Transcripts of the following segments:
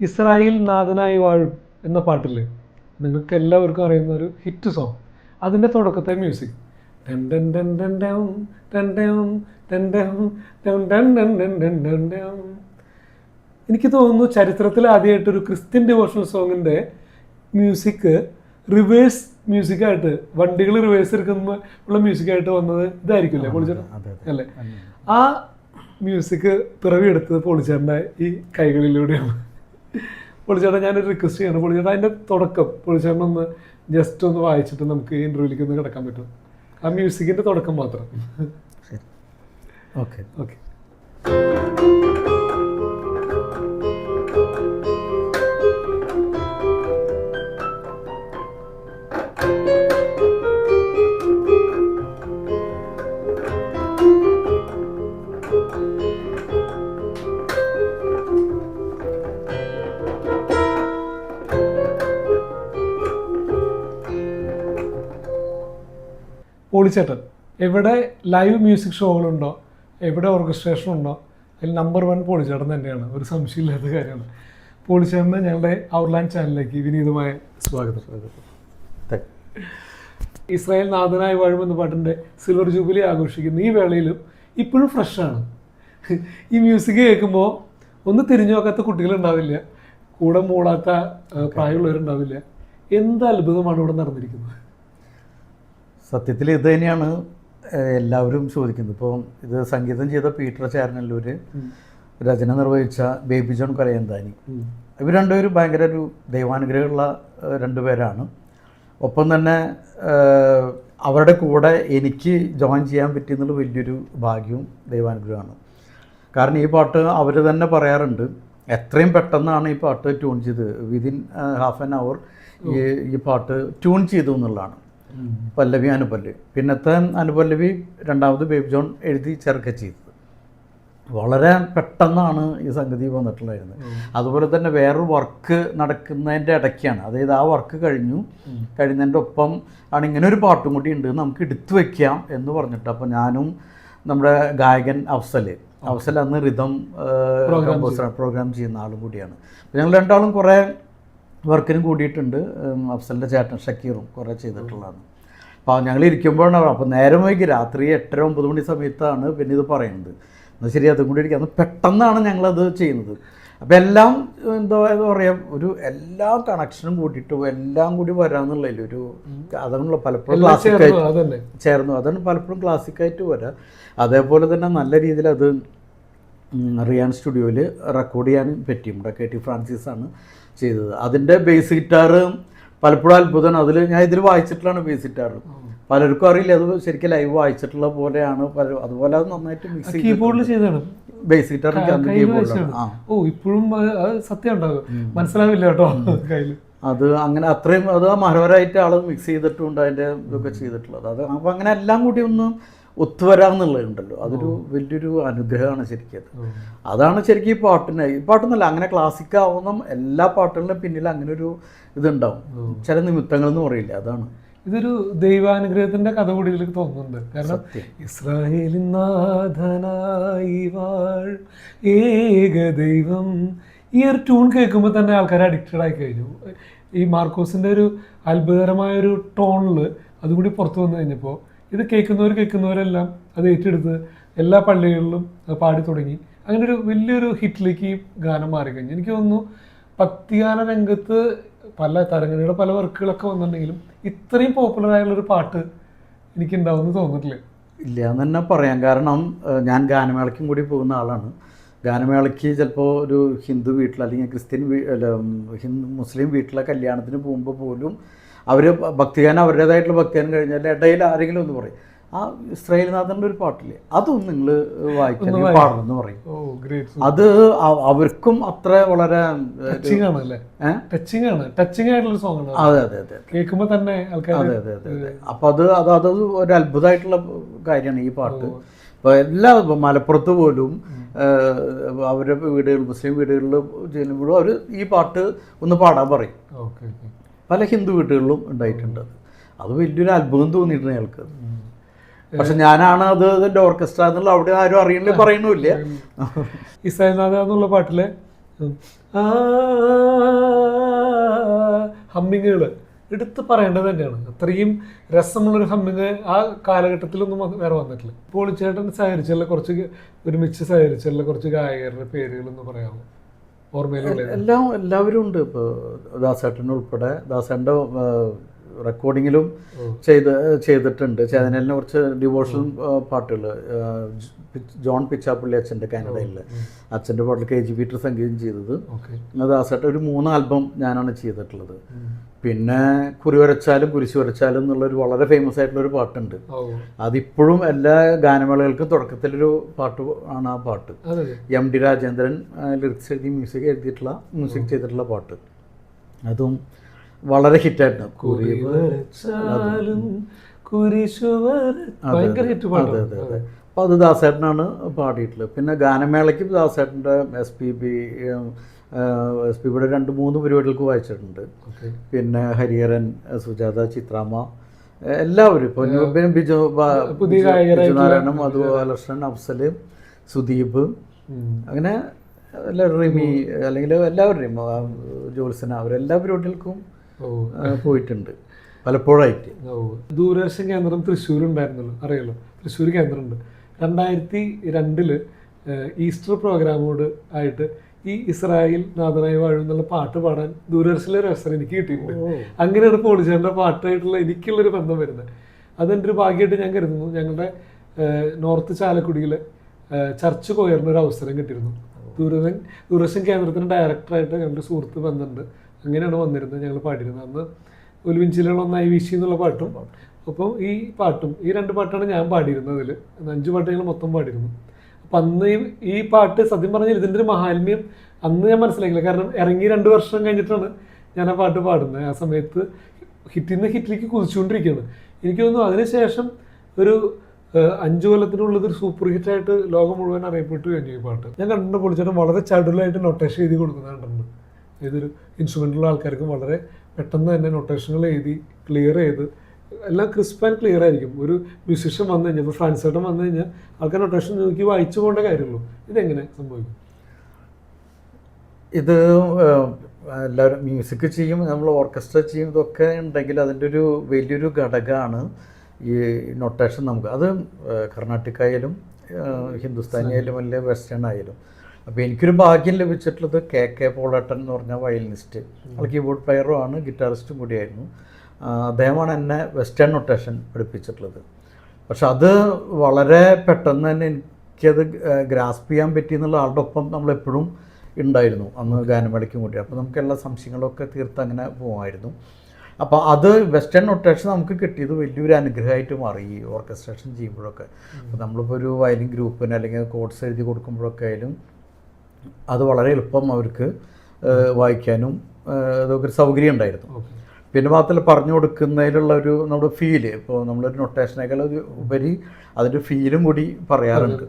Israel നാഥനായി വാഴും എന്ന പാട്ടിൽ നിങ്ങൾക്ക് എല്ലാവർക്കും അറിയുന്ന ഒരു ഹിറ്റ് സോങ്. അതിന്റെ തുടക്കത്തെ മ്യൂസിക്. എനിക്ക് തോന്നുന്നു ചരിത്രത്തിൽ ആദ്യമായിട്ട് ഒരു ക്രിസ്ത്യൻ ഡിവോഷണൽ സോങ്ങിന്റെ മ്യൂസിക് റിവേഴ്സ് മ്യൂസിക്കായിട്ട് വണ്ടികൾ റിവേഴ്സ് എടുക്കുന്ന ഉള്ള മ്യൂസിക്കായിട്ട് വന്നത് ഇതായിരിക്കില്ലേ? പൊളിച്ചേട്ടൻ അല്ലേ? ആ മ്യൂസിക് പിറവിയെടുത്തത് പൊളിച്ചേട്ടന്റെ ഈ കൈകളിലൂടെയാണ്. പൊളിച്ചേട്ടൻ ഞാനൊരു റിക്വസ്റ്റ് ചെയ്യണം. പൊളിച്ചേട്ടാ അതിന്റെ തുടക്കം. പൊളിച്ചേട്ടൻ ഒന്ന് ജസ്റ്റ് ഒന്ന് വായിച്ചിട്ട് നമുക്ക് ഈ ഇന്റർവ്യൂലേക്ക് ഒന്ന് കിടക്കാൻ പറ്റും. ആ മ്യൂസിക്കിന്റെ തുടക്കം മാത്രം. ഓക്കെ ഓക്കെ പോളിച്ചേട്ടൻ. എവിടെ ലൈവ് മ്യൂസിക് ഷോകളുണ്ടോ എവിടെ ഓർക്കസ്ട്രേഷൻ ഉണ്ടോ അതിൽ നമ്പർ വൺ പോളിച്ചേട്ടൻ തന്നെയാണ്. ഒരു സംശയമില്ലാത്ത കാര്യമാണ്. പോളിച്ചേട്ടന് ഞങ്ങളുടെ ഔർലാൻഡ് ചാനലിലേക്ക് വിനീതമായ സ്വാഗതം. ഇസ്രായേൽ നാഥനായ വാഴും എന്ന പാട്ടിന്റെ സിൽവർ ജൂബിലി ആഘോഷിക്കുന്ന ഈ വേളയിലും ഇപ്പോഴും ഫ്രഷാണ് ഈ മ്യൂസിക് കേൾക്കുമ്പോൾ ഒന്ന് തിരിഞ്ഞു നോക്കാത്ത കുട്ടികളുണ്ടാവില്ല കൂടെ മൂളാത്ത പ്രായമുള്ളവരുണ്ടാവില്ല. എന്ത് അത്ഭുതമാണ് ഇവിടെ നടന്നിരിക്കുന്നത്? സത്യത്തിൽ ഇത് തന്നെയാണ് എല്ലാവരും ചോദിക്കുന്നത്. ഇപ്പോൾ ഇത് സംഗീതം ചെയ്ത പീറ്റർ ചാരനല്ലൂർ രചന നിർവഹിച്ച ബേബി ജോൺ കൊലയന്താനി. ഇവർ രണ്ടുപേരും ഭയങ്കര ഒരു ദൈവാനുഗ്രഹമുള്ള രണ്ടുപേരാണ്. ഒപ്പം തന്നെ അവരുടെ കൂടെ എനിക്ക് ജോയിൻ ചെയ്യാൻ പറ്റിയെന്നുള്ള വലിയൊരു ഭാഗ്യവും ദൈവാനുഗ്രഹമാണ്. കാരണം ഈ പാട്ട് അവർ തന്നെ പറയാറുണ്ട് എത്രയും പെട്ടെന്നാണ് ഈ പാട്ട് ട്യൂൺ ചെയ്ത് വിതിൻ ഹാഫ് ആൻ അവർ ഈ ഈ പാട്ട് ട്യൂൺ ചെയ്തു എന്നുള്ളതാണ്. പല്ലവി അനുപല്ലവി. പിന്നത്തെ അനുപല്ലവി രണ്ടാമത് ബേബി ജോൺ എഴുതി ചേർക്കുക ചെയ്തത്. വളരെ പെട്ടെന്നാണ് ഈ സംഗതി വന്നിട്ടുണ്ടായിരുന്നത്. അതുപോലെ തന്നെ വേറൊരു വർക്ക് നടക്കുന്നതിന്റെ ഇടയ്ക്കാണ്. അതായത് ആ വർക്ക് കഴിഞ്ഞു. കഴിഞ്ഞതിന്റെ ഒപ്പം ആണ് ഇങ്ങനെ ഒരു പാട്ടും കൂടി ഉണ്ട്. നമുക്ക് എടുത്തു വെക്കാം എന്ന് പറഞ്ഞിട്ട് അപ്പോൾ ഞാനും നമ്മുടെ ഗായകൻ അഫ്സൽ അഫ്സൽ അന്ന് റിതം കമ്പോസർ പ്രോഗ്രാം ചെയ്യുന്ന ആളും കൂടിയാണ്. ഞങ്ങൾ രണ്ടാളും കുറേ വർക്കിനും കൂടിയിട്ടുണ്ട്. അഫ്സലിന്റെ ചേട്ടൻ ഷക്കീറും കുറേ ചെയ്തിട്ടുള്ളതാണ്. അപ്പോൾ ഞങ്ങൾ ഇരിക്കുമ്പോഴാണ് അപ്പോൾ നേരം വൈകി രാത്രി എട്ടര ഒമ്പത് മണി സമയത്താണ് പിന്നെ ഇത് പറയുന്നത്. എന്നാൽ ശരി അതും കൂടി ഇരിക്കുക പെട്ടെന്നാണ് ഞങ്ങളത് ചെയ്യുന്നത്. അപ്പോൾ എല്ലാം എന്താ പറയുക ഒരു എല്ലാ കണക്ഷനും കൂട്ടിയിട്ട് എല്ലാം കൂടി വരാമെന്നുള്ളതിൽ ഒരു അതാണല്ലോ പലപ്പോഴും ക്ലാസ്സിക്കായിട്ട് ചേർന്നു, അതാണ് പലപ്പോഴും ക്ലാസിക്കായിട്ട് വരാം. അതേപോലെ തന്നെ നല്ല രീതിയിൽ അത് റിയാൻ സ്റ്റുഡിയോയിൽ റെക്കോർഡ് ചെയ്യാനും പറ്റി നമ്മുടെ കെ ടി ഫ്രാൻസിസ് ആണ് ചെയ്തത്. അതിന്റെ ബേസ് ഗിറ്റാർ പലപ്പോഴും അത്ഭുതമാണ്. അതിൽ ഞാൻ ഇതിൽ വായിച്ചിട്ടുള്ളതാണ് ബേസ് ഗിറ്റാർ പലർക്കും അറിയില്ല. അത് ശരിക്കും ലൈവ് വായിച്ചിട്ടുള്ള പോലെയാണ്. പല അതുപോലെ അത് നന്നായിട്ട് മിക്സ് കീബോർഡിൽ ചെയ്തതാണ്. ബേസ് ഗിറ്റാർ ഓ ഇപ്പോഴും സത്യം മനസ്സിലാവില്ല കേട്ടോ കയ്യിൽ അത് അങ്ങനെ അത്രയും അത് മനോഹരമായിട്ട് ആൾ മിക്സ് ചെയ്തിട്ടുണ്ട് അതിന്റെ ഇതൊക്കെ ചെയ്തിട്ടുള്ളത്. അത് അപ്പം അങ്ങനെ എല്ലാം കൂടി ഒന്ന് ഒത്തുവരാമെന്നുള്ളതുണ്ടല്ലോ അതൊരു വലിയൊരു അനുഗ്രഹമാണ് ശരിക്കും അതാണ് ശരിക്കും ഈ പാട്ടിന്. ഈ പാട്ടൊന്നുമല്ല അങ്ങനെ ക്ലാസിക് ആവുന്ന എല്ലാ പാട്ടുകളിലും പിന്നിൽ അങ്ങനെ ഒരു ഇതുണ്ടാവും ചില നിമിത്തങ്ങൾ എന്ന് പറയില്ല അതാണ്. ഇതൊരു ദൈവാനുഗ്രഹത്തിന്റെ കഥ കൂടി ഇതിലേക്ക് തോന്നുന്നുണ്ട്. കാരണം. ഇസ്രായേലിൻ നാഥനായി ഏക ദൈവം. ഈ ഒരു ട്യൂൺ കേൾക്കുമ്പോൾ തന്നെ ആൾക്കാർ അഡിക്റ്റഡ് ആയി കഴിഞ്ഞു. ഈ മാർക്കോസിന്റെ ഒരു അത്ഭുതകരമായ ഒരു ടോണിൽ അതുകൂടി പുറത്തു വന്നു കഴിഞ്ഞപ്പോൾ ഇത് കേൾക്കുന്നവർ കേൾക്കുന്നവരെല്ലാം അത് ഏറ്റെടുത്ത് എല്ലാ പള്ളികളിലും പാടി തുടങ്ങി. അങ്ങനെ ഒരു വലിയൊരു ഹിറ്റിലേക്ക് ഈ ഗാനം മാറിക്കഴിഞ്ഞു. എനിക്ക് തോന്നുന്നു ഭക്തിഗാന രംഗത്ത് പല തരംഗങ്ങളുടെ പല വർക്കുകളൊക്കെ വന്നിട്ടുണ്ടെങ്കിലും ഇത്രയും പോപ്പുലർ ആയുള്ളൊരു പാട്ട് എനിക്ക് ഉണ്ടാവുമെന്ന് തോന്നിട്ടില്ല ഇല്ല എന്ന് തന്നെ പറയാം. കാരണം ഞാൻ ഗാനമേളയ്ക്കും കൂടി പോകുന്ന ആളാണ്. ഗാനമേളയ്ക്ക് ചിലപ്പോൾ ഒരു ഹിന്ദു വീട്ടിൽ അല്ലെങ്കിൽ ക്രിസ്ത്യൻ വീ ഹിന്ദു മുസ്ലിം വീട്ടിലെ കല്യാണത്തിന് പോകുമ്പോൾ പോലും അവർ ഭക്തിഗാനം അവരുടേതായിട്ടുള്ള ഭക്തിഗാനം കഴിഞ്ഞാൽ ഇടയിൽ ആരെങ്കിലും ഒന്ന് പറയും. ആ ഇസ്രായേൽനാഥന്റെ ഒരു പാട്ടില്ലേ? അതൊന്നും നിങ്ങൾ വായിക്കാൻ പാടണം എന്ന് പറയും. അത് അവർക്കും അത്ര വളരെ ടച്ചിങ് ആണ് അല്ലേ? ടച്ചിങ് ആണ്. ടച്ചിങ് ആയിട്ടുള്ള സോങ് ആണ് അതെ. അതെ അതെ കേൾക്കുമ്പോൾ തന്നെ ആൾക്കാർ അതെ അതെ അതെ അതെ. അപ്പം അത് അത് അത് ഒരു അത്ഭുതമായിട്ടുള്ള കാര്യമാണ് ഈ പാട്ട്. ഇപ്പോൾ എല്ലാ മലപ്പുറത്ത് പോലും അവരുടെ വീടുകളിൽ മുസ്ലിം വീടുകളിൽ ചെല്ലുമ്പോഴും അവർ ഈ പാട്ട് ഒന്ന് പാടാൻ പറയും. Okay okay. പല ഹിന്ദു വീട്ടുകളിലും ഉണ്ടായിട്ടുണ്ട്. അത് അത് വലിയൊരു അത്ഭുതം തോന്നിയിട്ടുണ്ട് ഞങ്ങൾക്ക്. പക്ഷെ ഞാനാണ് അത് ഇതിന്റെ ഓർക്കസ്ട്ര എന്നുള്ള അവിടെ ആരും അറിയണില്ല പറയണില്ല ഇസ്രായേൽനാഥ എന്നുള്ള പാട്ടിലെ ഹമ്മിങ്ങുകൾ എടുത്ത് പറയേണ്ടത് തന്നെയാണ്. അത്രയും രസമുള്ളൊരു ഹമ്മിങ് ആ കാലഘട്ടത്തിലൊന്നും വേറെ വന്നിട്ടില്ല. പോളിച്ചേട്ടൻ സഹകരിച്ചുള്ള കുറച്ച് ഒരുമിച്ച് സഹകരിച്ചുള്ള കുറച്ച് ഗായകരുടെ പേരുകളൊന്ന് പറയാമോ? ഓർമ്മയിലുള്ള എല്ലാം എല്ലാവരും ഉണ്ട്. ഇപ്പോൾ ദാസേട്ടൻ ഉൾപ്പെടെ ദാസേട്ടന്റെ റെക്കോർഡിങ്ങിലും ചെയ്ത് ചെയ്തിട്ടുണ്ട്. ചാനലിനെ കുറച്ച് ഡിവോഷണൽ പാട്ടുകൾ ജോൺ പിച്ചാപ്പള്ളി അച്ഛന്റെ കാനഡയിൽ അച്ഛന്റെ പാട്ടിൽ കെ ജി പീറ്റർ സംഗീതം ചെയ്തത്. ഓക്കെ. ദാസേട്ടൻ ഒരു മൂന്ന് ആൽബം ഞാനാണ് ചെയ്തിട്ടുള്ളത്. പിന്നെ കുറി വരച്ചാലും കുരിശ് വരച്ചാലും എന്നുള്ളൊരു വളരെ ഫേമസ് ആയിട്ടുള്ള ഒരു പാട്ടുണ്ട്. അതിപ്പോഴും എല്ലാ ഗാനമേളകൾക്കും തുടക്കത്തിലൊരു പാട്ട് ആണ് ആ പാട്ട്. എം ഡി രാജേന്ദ്രൻ ലിറിക്സ് എഴുതി മ്യൂസിക് എഴുതിയിട്ടുള്ള മ്യൂസിക് ചെയ്തിട്ടുള്ള പാട്ട്. അതും വളരെ ഹിറ്റായിരുന്നു. കുറി വരച്ചാലും കുരിശു ഹിറ്റ് അതെ അതെ അതെ. അപ്പോൾ അത് ദാസേട്ടനാണ് പാടിയിട്ടുള്ളത്. പിന്നെ ഗാനമേളയ്ക്കും ദാസേട്ടന്റെ S P B S P ബിയുടെ രണ്ട് മൂന്ന് പരിപാടികൾക്ക് വായിച്ചിട്ടുണ്ട്. പിന്നെ ഹരിഹരൻ സുജാത ചിത്രാമ്മ എല്ലാവരും. ഇപ്പോൾ പിന്നെ ബിജു ബ- പുതിയ ബിജു- ഗായകരായിട്ടുള്ള മധു ബാലകൃഷ്ണൻ അഫ്സൽ സുദീപ് അങ്ങനെ എല്ലാവരും റിമി അല്ലെങ്കിൽ എല്ലാവരുടെയും ജോത്സന അവരെല്ലാ പരിപാടികൾക്കും പോയിട്ടുണ്ട്. പലപ്പോഴായിട്ട്. ദൂരദർശൻ കേന്ദ്രം തൃശ്ശൂർ ഉണ്ടായിരുന്നല്ലോ അറിയാലോ? തൃശ്ശൂർ കേന്ദ്രമുണ്ട്. രണ്ടായിരത്തി രണ്ടിൽ ഈസ്റ്റർ പ്രോഗ്രാമോട് ആയിട്ട് ഈ ഇസ്രായേൽ നാഥനായി വാഴും എന്നുള്ള പാട്ട് പാടാൻ ദൂരദർശനിലെ ഒരു അവസരം എനിക്ക് കിട്ടിയിട്ടുണ്ട്. അങ്ങനെയാണ് പോളിച്ചേട്ടന്റെ പാട്ടായിട്ടുള്ള എനിക്കുള്ളൊരു ബന്ധം വരുന്നത്. അതെന്റെ ഒരു ഭാഗ്യമായിട്ട് ഞാൻ കരുതുന്നു. ഞങ്ങളുടെ നോർത്ത് ചാലക്കുടിയിലെ ചർച്ച് കൊയറിന് ഒരു അവസരം കിട്ടിയിരുന്നു. ദൂരദർശൻ ദൂരദർശൻ കേന്ദ്രത്തിന് ഡയറക്ടറായിട്ട് ഞങ്ങളുടെ സുഹൃത്ത് ബന്ധമുണ്ട്. അങ്ങനെയാണ് വന്നിരുന്നത്. ഞങ്ങൾ പാടിയിരുന്നത്. അന്ന് ഒലിവിഞ്ചിലുള്ള ഒന്നായി വീശി എന്നുള്ള പാട്ടും. അപ്പം ഈ പാട്ടും ഈ രണ്ട് പാട്ടാണ് ഞാൻ പാടിയിരുന്നത് അതിൽ അഞ്ച് പാട്ട് ഞങ്ങൾ മൊത്തം പാടിയിരുന്നു. അപ്പം അന്ന് ഈ പാട്ട് സത്യം പറഞ്ഞാൽ ഇതിന്റെ ഒരു മഹാത്മ്യം അന്ന് ഞാൻ മനസ്സിലാക്കില്ല കാരണം ഇറങ്ങി രണ്ട് വർഷം കഴിഞ്ഞിട്ടാണ് ഞാൻ ആ പാട്ട് പാടുന്നത്. ആ സമയത്ത് ഹിറ്റിൽ നിന്ന് ഹിറ്റിലേക്ക് കുതിച്ചുകൊണ്ടിരിക്കുകയാണ്. എനിക്ക് തോന്നുന്നു അതിനുശേഷം ഒരു അഞ്ച് കൊല്ലത്തിനുള്ളത് ഒരു സൂപ്പർ ഹിറ്റായിട്ട് ലോകം മുഴുവൻ അറിയപ്പെട്ടു കഴിഞ്ഞു ഈ പാട്ട്. ഞാൻ കണ്ടിട്ടുണ്ട് പൊളിച്ചേട്ടൻ വളരെ ചടുലായിട്ട് നൊട്ടേഷൻ എഴുതി കൊടുക്കുന്നത് കണ്ടിട്ടുണ്ട്. ഏതൊരു ഇൻസ്ട്രുമെന്റുള്ള ആൾക്കാർക്കും വളരെ പെട്ടെന്ന് തന്നെ നൊട്ടേഷനുകൾ എഴുതി ക്ലിയർ ചെയ്ത് എല്ലാം ക്രിസ്പ് ആൻഡ് ക്ലിയർ ആയിരിക്കും. ഒരു മ്യൂസിഷ്യൻ വന്നു കഴിഞ്ഞാൽ ഇപ്പോൾ ഫ്രാൻസ് ഏട്ടൻ വന്നു കഴിഞ്ഞാൽ ആൾക്കാർ നൊട്ടേഷൻ നോക്കി വായിച്ചു പോകേണ്ട കാര്യമുള്ളൂ. ഇതെങ്ങനെ സംഭവിക്കും? ഇത് എല്ലാവരും മ്യൂസിക് ചെയ്യും നമ്മൾ ഓർക്കസ്ട്ര ചെയ്യും ഇതൊക്കെ ഉണ്ടെങ്കിൽ അതിന്റെ ഒരു വലിയൊരു ഘടകമാണ് ഈ നൊട്ടേഷൻ നമുക്ക്. അത് കർണാട്ടിക് ആയാലും ഹിന്ദുസ്ഥാനി ആയാലും അല്ലെങ്കിൽ വെസ്റ്റേൺ ആയാലും. അപ്പോൾ എനിക്കൊരു ഭാഗ്യം ലഭിച്ചിട്ടുള്ളത് കെ കെ പോളട്ടൻ എന്ന് പറഞ്ഞ വയലിനിസ്റ്റ് ആൾ കീബോർഡ് പ്ലെയറും ആണ് ഗിറ്റാറിസ്റ്റും കൂടിയായിരുന്നു. അദ്ദേഹമാണ് എന്നെ വെസ്റ്റേൺ നൊട്ടേഷൻ പഠിപ്പിച്ചിട്ടുള്ളത്. പക്ഷെ അത് വളരെ പെട്ടെന്ന് തന്നെ എനിക്കത് ഗ്രാസ്പ് ചെയ്യാൻ പറ്റി എന്നുള്ള ആളുടെ ഒപ്പം നമ്മളെപ്പോഴും ഉണ്ടായിരുന്നു അന്ന് ഗാനമേളയ്ക്കും കൂടി. അപ്പോൾ നമുക്ക് എല്ലാ സംശയങ്ങളൊക്കെ തീർത്ത് അങ്ങനെ പോകുമായിരുന്നു അപ്പോൾ അത് വെസ്റ്റേൺ നൊട്ടേഷൻ നമുക്ക് കിട്ടിയത് വലിയൊരു അനുഗ്രഹമായിട്ട് മാറി ഈ ഓർക്കസ്ട്രേഷൻ ചെയ്യുമ്പോഴൊക്കെ. അപ്പോൾ നമ്മളിപ്പോൾ ഒരു വയലിൻ ഗ്രൂപ്പിന് അല്ലെങ്കിൽ കോഡ്സ് എഴുതി കൊടുക്കുമ്പോഴൊക്കെ ആയാലും അത് വളരെ എളുപ്പം അവർക്ക് വായിക്കാനും അതൊക്കെ ഒരു സൗകര്യം ഉണ്ടായിരുന്നു. പിന്നെ മാത്രമല്ല പറഞ്ഞു കൊടുക്കുന്നതിലുള്ള ഒരു നമ്മുടെ ഫീൽ ഇപ്പോൾ നമ്മളൊരു നൊട്ടേഷനേക്കാൾ ഒരു ഉപരി അതിന്റെ ഫീലും കൂടി പറയാറുണ്ട്.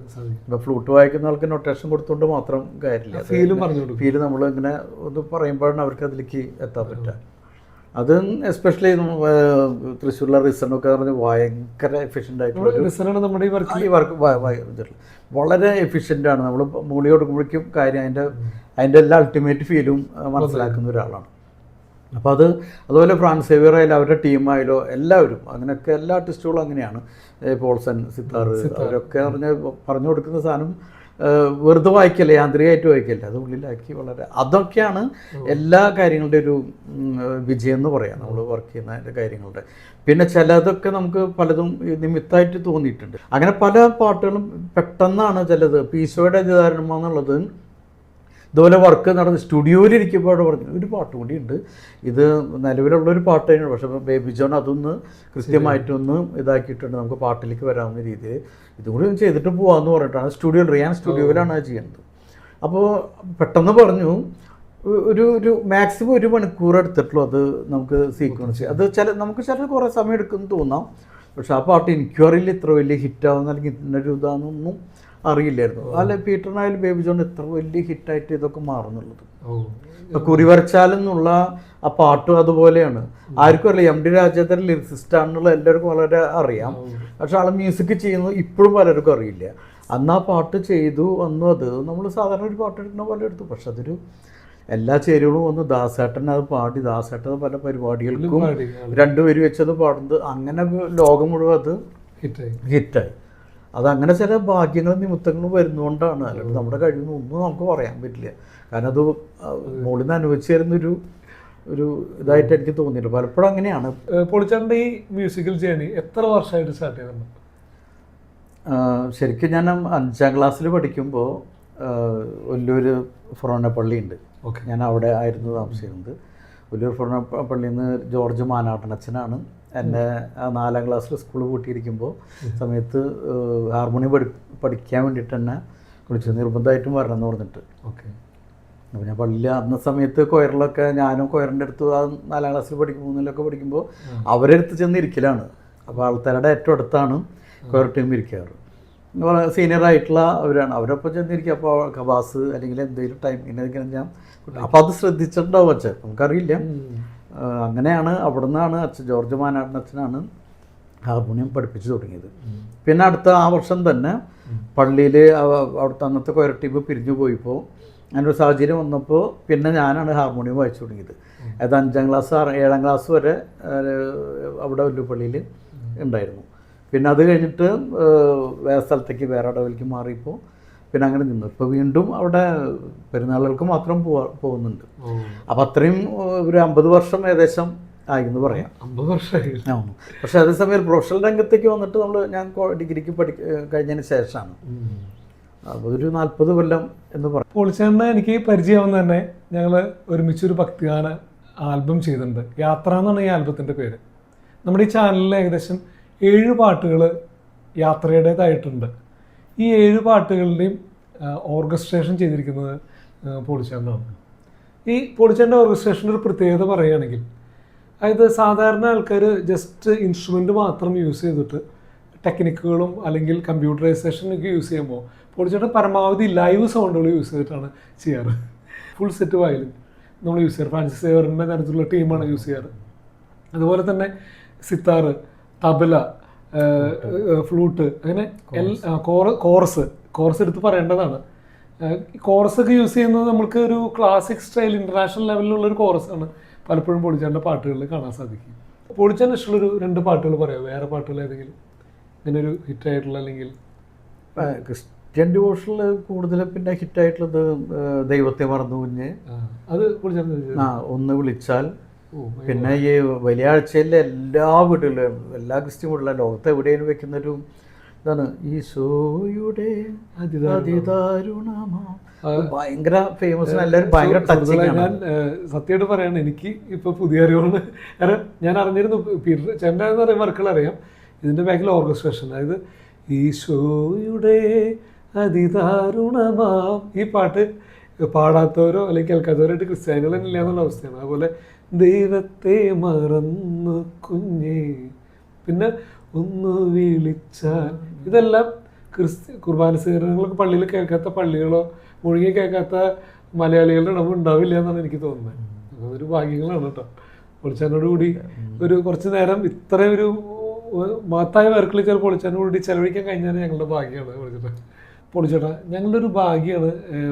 ഇപ്പോൾ ഫ്ലൂട്ട് വായിക്കുന്ന ആൾക്ക് നൊട്ടേഷൻ കൊടുത്തുകൊണ്ട് മാത്രം കാര്യമില്ല. ഫീലും പറഞ്ഞു കൊടുക്കും. ഫീൽ നമ്മൾ ഇങ്ങനെ ഒന്ന് പറയുമ്പോഴാണ് അവർക്ക് അതിലേക്ക് എത്താൻ പറ്റുക. അത് എസ്പെഷ്യലി തൃശ്ശൂരിലെ റിസണൊക്കെ പറഞ്ഞാൽ ഭയങ്കര എഫിഷ്യന്റ് ആയിട്ടുള്ള നമ്മുടെ ഈ വർക്ക് ഈ വർക്ക് വളരെ എഫിഷ്യന്റ് ആണ്. നമ്മൾ മൂളി കൊടുക്കുമ്പോഴേക്കും കാര്യം അതിന്റെ അതിന്റെ എല്ലാ അൾട്ടിമേറ്റ് ഫീലും മനസ്സിലാക്കുന്ന ഒരാളാണ്. അപ്പോൾ അത് അതുപോലെ ഫ്രാൻസ് സേവിയർ ആയാലും അവരുടെ ടീമായാലോ എല്ലാവരും അങ്ങനെയൊക്കെ എല്ലാ ആർട്ടിസ്റ്റുകളും അങ്ങനെയാണ്. പോൾസൺ സിത്താർ അവരൊക്കെ പറഞ്ഞ് പറഞ്ഞു കൊടുക്കുന്ന സാധനം വെറുതെ വായിക്കല്ല യാന്ത്രികമായിട്ട് വായിക്കല്ല? അത് ഉള്ളിലാക്കി വളരെ അതൊക്കെയാണ് എല്ലാ കാര്യങ്ങളുടെ ഒരു വിജയം എന്ന് പറയാം. നമ്മൾ വർക്ക് ചെയ്യുന്ന കാര്യങ്ങളുടെ. പിന്നെ ചിലതൊക്കെ നമുക്ക് പലതും നിമിത്തമായിട്ട് തോന്നിയിട്ടുണ്ട്. അങ്ങനെ പല പാട്ടുകളും പെട്ടെന്നാണ് ചിലത്. പീശോയുടെ ഉദാഹരണം എന്നുള്ളത് ഇതുപോലെ വർക്ക് നടന്ന് സ്റ്റുഡിയോയിൽ ഇരിക്കുമ്പോൾ പറഞ്ഞു ഒരു പാട്ട് കൂടി ഉണ്ട്. ഇത് നിലവിലുള്ള ഒരു പാട്ട് തന്നെയാണ്. പക്ഷേ ബേബി ജോൺ അതൊന്ന് കൃത്യമായിട്ടൊന്ന് ഇതാക്കിയിട്ടുണ്ട്. നമുക്ക് പാട്ടിലേക്ക് വരാവുന്ന രീതിയിൽ. ഇതും കൂടി ഒന്ന് ചെയ്തിട്ട് പോകാമെന്ന് പറഞ്ഞിട്ടാണ് സ്റ്റുഡിയോ റിയാൻ സ്റ്റുഡിയോയിലാണ് അത് ചെയ്യുന്നത് അപ്പോൾ പെട്ടെന്ന് പറഞ്ഞു ഒരു ഒരു മാക്സിമം ഒരു മണിക്കൂർ എടുത്തിട്ടുള്ളൂ അത് നമുക്ക് സീക്വൻസ് അത് ചില നമുക്ക് ചില കുറേ സമയം എടുക്കുമെന്ന് തോന്നാം. പക്ഷെ ആ പാട്ട് എനിക്കും അറിയില്ല ഇത്ര വലിയ ഹിറ്റാവുന്ന അല്ലെങ്കിൽ ഇന്നൊരു ഇതാണെന്നൊന്നും അറിയില്ലായിരുന്നു. അല്ല പീറ്ററിനായാലും ബേബി ജോൺ എത്ര വലിയ ഹിറ്റായിട്ട് ഇതൊക്കെ മാറുന്നുള്ളത്. കുറി വരച്ചാലെന്നുള്ള ആ പാട്ടും അതുപോലെയാണ്. ആർക്കും അറിയില്ല എം ഡി രാജേന്ദ്രൻ ലിറിസിസ്റ്റ് ആണെന്നുള്ള എല്ലാവർക്കും വളരെ അറിയാം. പക്ഷെ ആളെ മ്യൂസിക് ചെയ്യുന്നത് ഇപ്പോഴും പലർക്കും അറിയില്ല. അന്ന് ആ പാട്ട് ചെയ്തു വന്നു അത് നമ്മൾ സാധാരണ ഒരു പാട്ട് എടുക്കുന്ന പോലെ എടുത്തു. പക്ഷെ അതൊരു എല്ലാ ചേരുവകളും ഒന്ന് ദാസേട്ടൻ അത് പാടി ദാസേട്ടൻ പല പരിപാടികൾക്കും രണ്ടുപേരും വെച്ചത് പാടുന്നത്. അങ്ങനെ ലോകം മുഴുവൻ അത് ഹിറ്റായി. ഹിറ്റായി. അതങ്ങനെ ചില ഭാഗ്യങ്ങളും നിമിത്തങ്ങളും വരുന്നതുകൊണ്ടാണ് അല്ലാണ്ട് നമ്മുടെ കഴിവിൽ ഒന്നും നമുക്ക് പറയാൻ പറ്റില്ല. കാരണം അത് മുകളിൽ നിന്ന് അനുഭവിച്ചു തരുന്നൊരു ഒരു ഇതായിട്ട് എനിക്ക് തോന്നിയില്ല പലപ്പോഴും അങ്ങനെയാണ്. പൊളിച്ചാണ്ട് ഈ മ്യൂസിക്കൽ ജേണി എത്ര വർഷമായിട്ട് സ്റ്റാർട്ട് ചെയ്തിട്ടുണ്ട് ശരിക്കും ഞാൻ അഞ്ചാം ക്ലാസ്സിൽ പഠിക്കുമ്പോൾ വലിയൊരു ഫൊറോന പള്ളിയുണ്ട്. ഓക്കെ. ഞാൻ അവിടെ ആയിരുന്നു താമസിക്കുന്നത്. വലിയൊരു ഫൊറോന പള്ളിയിൽ നിന്ന് ജോർജ് മാനാട്ടൻ ആ നാലാം ക്ലാസ്സിൽ സ്കൂൾ പൂട്ടിയിരിക്കുമ്പോൾ സമയത്ത് ഹാർമോണിയം പഠി പഠിക്കാൻ വേണ്ടിയിട്ട് തന്നെ വിളിച്ചു. നിർബന്ധമായിട്ടും വരണം എന്ന് പറഞ്ഞിട്ട്. ഓക്കെ. അപ്പോൾ ഞാൻ പള്ളിയിൽ അന്ന സമയത്ത് കൊയറിലൊക്കെ ഞാനും കൊയറിന്റെ അടുത്ത് ആ നാലാം ക്ലാസ്സിൽ പഠിക്കും മൂന്നിലൊക്കെ പഠിക്കുമ്പോൾ അവരെടുത്ത് ചെന്ന് ഇരിക്കലാണ്. അപ്പോൾ ആൾക്കാരുടെ ഏറ്റവും അടുത്താണ് കൊയർ ടീം ഇരിക്കാറ്. സീനിയർ ആയിട്ടുള്ള അവരാണ്. അവരൊപ്പം ചെന്നിരിക്കുക അപ്പോൾ കബാസ് അല്ലെങ്കിൽ എന്തെങ്കിലും ടൈം ഇങ്ങനെ ഞാൻ അപ്പോൾ അത് ശ്രദ്ധിച്ചിട്ടുണ്ടാവും അച്ഛൻ. നമുക്കറിയില്ല. അങ്ങനെയാണ് അവിടെ നിന്നാണ് അച്ഛൻ ജോർജ് മാനാടൻ അച്ഛനാണ് ഹാർമോണിയം പഠിപ്പിച്ചു തുടങ്ങിയത്. പിന്നെ അടുത്ത ആ വർഷം തന്നെ പള്ളിയിൽ അവിടുത്തെ അന്നത്തെ കൊയർ ടീം പിരിഞ്ഞു പോയപ്പോൾ അങ്ങനൊരു സാഹചര്യം വന്നപ്പോൾ പിന്നെ ഞാനാണ് ഹാർമോണിയം വായിച്ചു തുടങ്ങിയത്. അത് അഞ്ചാം ക്ലാസ് ആറ് ഏഴാം ക്ലാസ് വരെ അവിടെ വല്ലുപള്ളിയിൽ ഉണ്ടായിരുന്നു. പിന്നെ അത് കഴിഞ്ഞിട്ട് വേറെ സ്ഥലത്തേക്ക് വേറെ ഇടവിലേക്ക് മാറിയപ്പോൾ പിന്നെ അങ്ങനെ നിന്നു. ഇപ്പോൾ വീണ്ടും അവിടെ പെരുന്നാളുകൾക്ക് മാത്രം പോവാ പോകുന്നുണ്ട്. അപ്പോൾ അത്രയും ഒരു അമ്പത് വർഷം ഏകദേശം ആയി എന്ന് പറയാം. അമ്പത് വർഷമായി? ആവുന്നു പക്ഷെ അതേസമയം പ്രൊഫഷണൽ രംഗത്തേക്ക് വന്നിട്ട് നമ്മൾ ഞാൻ ഡിഗ്രിക്ക് പഠി കഴിഞ്ഞതിന് ശേഷമാണ്. അപ്പോൾ ഒരു നാൽപ്പത് കൊല്ലം എന്ന് പറയാം. പൊളിച്ചേണ്ണ എനിക്ക് പരിചയമാവുന്ന തന്നെ ഞങ്ങൾ ഒരുമിച്ചൊരു ഭക്തിഗാന ആൽബം ചെയ്തിട്ടുണ്ട്. യാത്ര എന്നാണ് ഈ ആൽബത്തിന്റെ പേര്. നമ്മുടെ ഈ ചാനലിൽ ഏകദേശം ഏഴ് പാട്ടുകൾ യാത്രയുടേതായിട്ടുണ്ട്. ഈ ഏഴ് പാട്ടുകളുടെയും ഓർഗസ്ട്രേഷൻ ചെയ്തിരിക്കുന്നത് പൊളിച്ചേണ്ണാണ് ഈ പൊളിച്ചേണ്ട ഓർഗസ്ട്രേഷന്റെ ഒരു പ്രത്യേകത പറയുകയാണെങ്കിൽ അതായത് സാധാരണ ആൾക്കാർ ജസ്റ്റ് ഇൻസ്ട്രുമെന്റ് മാത്രം യൂസ് ചെയ്തിട്ട് ടെക്നിക്കുകളും അല്ലെങ്കിൽ കമ്പ്യൂട്ടറൈസേഷൻ ഒക്കെ യൂസ് ചെയ്യുമ്പോൾ പൊളിച്ചേട്ടൻ പരമാവധി ലൈവ് സൗണ്ടുകൾ യൂസ് ചെയ്തിട്ടാണ് ചെയ്യാറ്. ഫുൾ സെറ്റ് വയലിൻ നമ്മൾ യൂസ് ചെയ്യാറ്. ഫ്രാൻസിസ് സേവറിന്റെ തരത്തിലുള്ള ടീമാണ് യൂസ് ചെയ്യാറ്. അതുപോലെ തന്നെ സിത്താറ് തബല ഫ്ലൂട്ട് അങ്ങനെ കോറസ് കോറസ് എടുത്ത് പറയേണ്ടതാണ്. കോറസ് ഒക്കെ യൂസ് ചെയ്യുന്നത് നമുക്ക് ഒരു ക്ലാസിക് സ്റ്റൈൽ ഇന്റർനാഷണൽ ലെവലിലുള്ള ഒരു കോറസ് ആണ് പലപ്പോഴും പൊളിച്ചാന്റെ പാട്ടുകളിൽ കാണാൻ സാധിക്കും. പൊളിച്ചാൻ ഇഷ്ടമുള്ളൊരു രണ്ട് പാട്ടുകൾ പറയാം. വേറെ പാട്ടുകൾ ഏതെങ്കിലും? ഇങ്ങനെ ഒരു ഹിറ്റ് ആയിട്ടുള്ള അല്ലെങ്കിൽ? ക്രിസ്ത്യൻ ഡിവോഷനിൽ കൂടുതൽ പിന്നെ ഹിറ്റ് ആയിട്ടുള്ളത് ദൈവത്തെ മറന്നു കുഞ്ഞ്. അത് ആ ഒന്ന് വിളിച്ചാൽ പിന്നെ ഈ വലിയ ആഴ്ചയിലെ എല്ലാ വീടുകളിലും എല്ലാ ക്രിസ്ത്യൻ വീടുകളിലും ലോകത്ത് എവിടെയും വെക്കുന്നൊരു ഇതാണ് ഈശോയുടെ ഭയങ്കര ഫേമസ് എല്ലാവരും ഭയങ്കര ഞാൻ സത്യമായിട്ട് പറയാണ് എനിക്ക് ഇപ്പൊ പുതിയ അറിവാണ്. കാരണം ഞാൻ അറിഞ്ഞിരുന്നു ചേട്ടന്റെ എന്ന് പറയുന്ന വർക്കുകൾ അറിയാം. ഇതിന്റെ ബാക്കിൽ ഓർക്കസ്ട്രേഷൻ അതായത് ഈശോയുടെ അതിദാരുണമാം. ഈ പാട്ട് പാടാത്തവരോ അല്ലെങ്കിൽ കേൾക്കാത്തവരായിട്ട് ക്രിസ്ത്യാനികൾ തന്നെ ഇല്ല എന്നുള്ള അവസ്ഥയാണ്. അതുപോലെ ദൈവത്തെ മറന്നു കുഞ്ഞേ. പിന്നെ ഒന്ന് വിളിച്ചാൽ ഇതെല്ലാം ക്രിസ്ത്യ കുർബാന സ്വീകരണങ്ങളൊക്കെ പള്ളിയിൽ കേൾക്കാത്ത പള്ളികളോ മുഴുകി കേൾക്കാത്ത മലയാളികളുടെ ഇടവും ഉണ്ടാവില്ല എന്നാണ് എനിക്ക് തോന്നുന്നത്. അതൊരു ഭാഗ്യങ്ങളാണ് കേട്ടോ. പൊളിച്ചാനോട് കൂടി ഒരു കുറച്ച് നേരം ഇത്രയും ഒരു മഹത്തായ വർക്കിൽ ചില പൊളിച്ചാനോട് കൂടി ചെലവഴിക്കാൻ കഴിഞ്ഞാൽ ഞങ്ങളുടെ ഭാഗ്യമാണ് പൊളിച്ചേട്ടാ. പൊളിച്ചേട്ടാ ഞങ്ങളുടെ ഒരു ഭാഗ്യമാണ്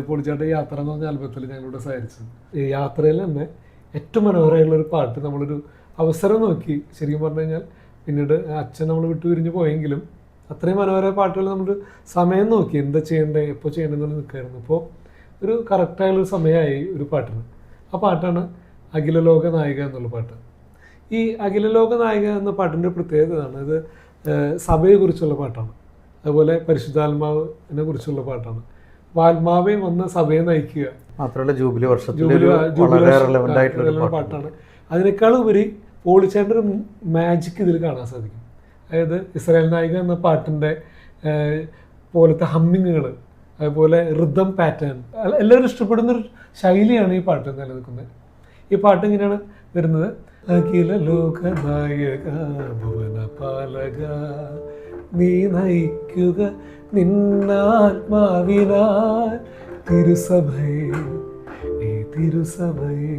പൊളിച്ചേട്ട യാത്ര എന്ന് പറഞ്ഞ ആൽബത്തിൽ ഞങ്ങളിവിടെ സഹരിച്ചത് യാത്രയിൽ തന്നെ ഏറ്റവും മനോഹരമായുള്ളൊരു പാട്ട് നമ്മളൊരു അവസരം നോക്കി ശരിക്കും പറഞ്ഞു കഴിഞ്ഞാൽ പിന്നീട് അച്ഛൻ നമ്മൾ വിട്ടുപിരിഞ്ഞ് പോയെങ്കിലും അത്രയും മനോഹരമായ പാട്ടുകൾ നമ്മൾ സമയം നോക്കി എന്താ ചെയ്യേണ്ടത് എപ്പോൾ ചെയ്യേണ്ടതെന്ന് നിൽക്കായിരുന്നു അപ്പോൾ ഒരു കറക്റ്റായുള്ളൊരു സമയമായി ഒരു പാട്ടിന്. ആ പാട്ടാണ് അഖിലലോക നായിക എന്നുള്ള പാട്ട്. ഈ അഖിലലോക നായിക എന്ന പാട്ടിന്റെ പ്രത്യേകതയാണ് ഇത് സഭയെക്കുറിച്ചുള്ള പാട്ടാണ്. അതുപോലെ പരിശുദ്ധാത്മാവിനെ കുറിച്ചുള്ള പാട്ടാണ്. അപ്പോൾ ആത്മാവെ വന്ന് സഭയെ നയിക്കുക. മാത്രമല്ല ജൂബിലി വർഷത്തിൽ പാട്ടാണ്. അതിനേക്കാളുപരി പോളിച്ചേന്റെ ഒരു മാജിക് ഇതിൽ കാണാൻ സാധിക്കും. അതായത് ഇസ്രായേൽ നായിക എന്ന പാട്ടിന്റെ പോലത്തെ ഹമ്മിങ്ങുകൾ അതുപോലെ ഋതം പാറ്റേൺ എല്ലാവരും ഇഷ്ടപ്പെടുന്ന ഒരു ശൈലിയാണ് ഈ പാട്ട് നിലനിൽക്കുന്നത്. ഈ പാട്ട് ഇങ്ങനെയാണ് വരുന്നത്? അഖില ലോക നായക ഭുവന പാലക നീ നയിക്കുക നിന്നാത്മാവിനാൽ തിരുസഭയെ ഈ തിരുസഭയെ.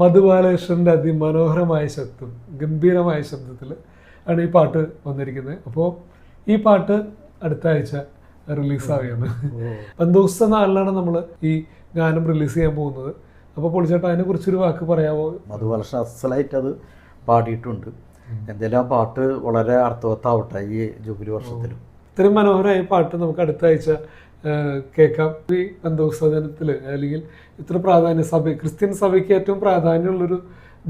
മധുബാലകൃഷ്ണന്റെ അതിമനോഹരമായ ശബ്ദം ഗംഭീരമായ ശബ്ദത്തിൽ ആണ് ഈ പാട്ട് വന്നിരിക്കുന്നത്. അപ്പോൾ ഈ പാട്ട് അടുത്ത ആഴ്ച റിലീസാവുകയാണ് ആവുകയാണ്. പന്തോസ്ത നാളിലാണ് നമ്മൾ ഈ ഗാനം റിലീസ് ചെയ്യാൻ പോകുന്നത്. അപ്പോൾ പൊളിച്ചേട്ടാ അതിനെ കുറിച്ചൊരു വാക്ക് പറയാമോ മധുബാലകൃഷ്ണൻ അസലായിട്ട് അത് പാടിയിട്ടുണ്ട്. എന്തായാലും ആ പാട്ട് വളരെ അർത്ഥവത്താവട്ടെ ഈ ജൂബിലി വർഷത്തിലും. ഇത്രയും മനോഹരമായ പാട്ട് നമുക്ക് അടുത്ത ആഴ്ച കേൾക്കാം. ഈ ബന്ധുസദനത്തിൽ അല്ലെങ്കിൽ ഇത്ര പ്രാധാന്യ സഭ ക്രിസ്ത്യൻ സഭയ്ക്ക് ഏറ്റവും പ്രാധാന്യമുള്ളൊരു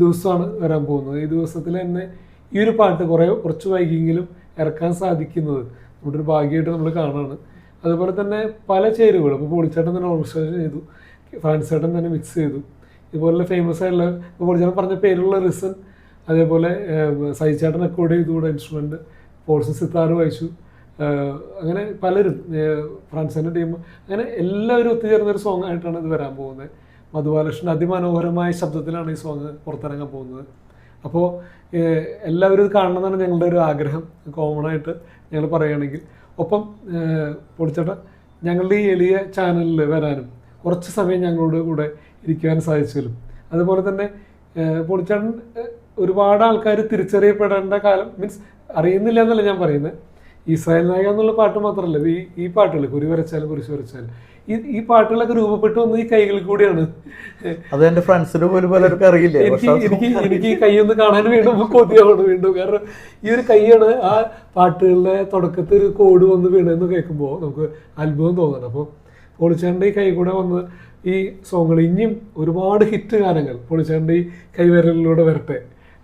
ദിവസമാണ് വരാൻ പോകുന്നത്. ഈ ദിവസത്തിൽ തന്നെ ഈ ഒരു പാട്ട് കുറേ കുറച്ച് വൈകിയെങ്കിലും ഇറക്കാൻ സാധിക്കുന്നത് നമ്മുടെ ഒരു ഭാഗ്യമായിട്ട് നമ്മൾ കാണുകയാണ് അതുപോലെ തന്നെ പല ചേരുവകളും. ഇപ്പോൾ പൊളിച്ചേട്ടൻ തന്നെ ഓർഗനൈസേഷൻ ചെയ്തു. ഫ്രാൻസ് ചേട്ടൻ തന്നെ മിക്സ് ചെയ്തു. ഇതുപോലെ ഫേമസ് ആയിട്ടുള്ള ഇപ്പോൾ പൊളിച്ചേട്ടൻ പറഞ്ഞ പേരുള്ള റിസൺ അതേപോലെ സൈചേട്ടൻ റെക്കോർഡ് ചെയ്തു കൂടെ ഇൻസ്ട്രുമെന്റ് പോൾസൺ സിത്താറ് വായിച്ചു. അങ്ങനെ പലരും ഫ്രാൻസിന്റെ ടീം അങ്ങനെ എല്ലാവരും ഒത്തുചേർന്നൊരു സോങ് ആയിട്ടാണ് ഇത് വരാൻ പോകുന്നത്. മധുബാലകൃഷ്ണൻ അതിമനോഹരമായ ശബ്ദത്തിലാണ് ഈ സോങ് പുറത്തിറങ്ങാൻ പോകുന്നത്. അപ്പോൾ എല്ലാവരും ഇത് കാണണമെന്നാണ് ഞങ്ങളുടെ ഒരു ആഗ്രഹം. കോമൺ ആയിട്ട് ഞങ്ങൾ പറയുകയാണെങ്കിൽ. ഒപ്പം പൊടിച്ചേട്ട ഞങ്ങളുടെ ഈ എളിയ ചാനലിൽ വരാനും കുറച്ച് സമയം ഞങ്ങളുടെ കൂടെ ഇരിക്കുവാൻ സാധിച്ചാലും അതുപോലെ തന്നെ ഏഹ് ഒരുപാട് ആൾക്കാർ തിരിച്ചറിയപ്പെടേണ്ട കാലം മീൻസ് അറിയുന്നില്ല എന്നല്ല ഞാൻ പറയുന്നത്. ഇസ്രായേൽ നായക എന്നുള്ള പാട്ട് മാത്രമല്ല ഈ ഈ പാട്ടുകൾ കുരി വരച്ചാലും കുരിശ് വരച്ചാലും ഈ ഈ പാട്ടുകളൊക്കെ രൂപപ്പെട്ടു വന്നത് ഈ കൈകളിൽ കൂടിയാണ്. അത് എന്റെ ഫ്രണ്ട്സിന് പോലും പലർക്കും അറിയില്ല? എനിക്ക് എനിക്ക് എനിക്ക് ഈ കൈ ഒന്ന് കാണാൻ വീണ്ടും കൊതിയാവണം വീണ്ടും. കാരണം ഈ ഒരു കൈയാണ് ആ പാട്ടുകളുടെ തുടക്കത്തിൽ ഒരു കോഡ് വന്ന് വീണെന്ന് കേൾക്കുമ്പോൾ നമുക്ക് അത്ഭുതം തോന്നണം. അപ്പോൾ പൊളിച്ചാണ്ട് ഈ കൈ കൂടെ വന്ന് ഈ സോങ്ങുകൾ ഇനിയും ഒരുപാട് ഹിറ്റ് ഗാനങ്ങൾ പൊളിച്ചാണ്ട് ഈ കൈവിരലിലൂടെ വരട്ടെ.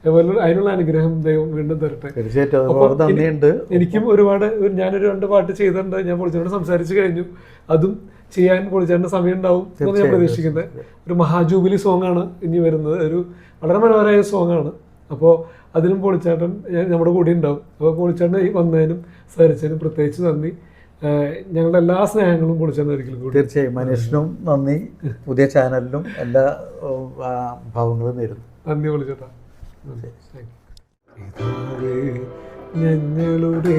അതുപോലെ അതിനുള്ള അനുഗ്രഹം ദൈവം വീണ്ടും തരട്ടെ. തീർച്ചയായിട്ടും എനിക്കും ഒരുപാട് ഒരു- ഞാനൊരു രണ്ട് പാട്ട് ചെയ്തിട്ടുണ്ട്. ഞാൻ പൊളിച്ചോണ്ട് സംസാരിച്ചു കഴിഞ്ഞു. അതും ചെയ്യാൻ പൊളിച്ചേണ്ട സമയം ഉണ്ടാവും എന്ന് ഞാൻ പ്രതീക്ഷിക്കുന്നത്. ഒരു മഹാജൂബിലി സോങ് ആണ് ഇനി വരുന്നത്. ഒരു വളരെ മനോഹരമായ സോങ് ആണ് അപ്പോൾ അതിലും പൊളിച്ചേട്ടൻ നമ്മുടെ കൂടെ ഉണ്ടാവും. അപ്പോൾ പൊളിച്ചേട്ടൻ ഈ വന്നതിനും സഹരിച്ചതിനും പ്രത്യേകിച്ച് നന്ദി. ഞങ്ങളുടെ എല്ലാ സ്നേഹങ്ങളും പൊളിച്ചേട്ടൻ ഒരിക്കലും കൂടി. തീർച്ചയായും. മനുഷ്യനും നന്ദി. പുതിയ ചാനലിലും എല്ലാ ഭാവങ്ങളും നേരുന്നു. നന്ദി വിളിച്ചേട്ടാ ഞങ്ങളുടെ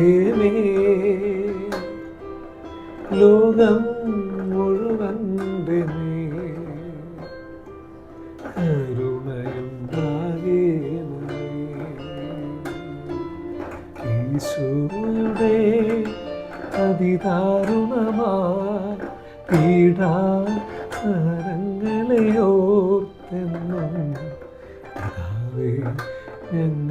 ലോകം മുഴുവൻ. ഈശോയുടെ അതിദാരുണമാ പീഡാസരങ്ങളെയോർത്തെന്നും ഞങ്ങളുടെ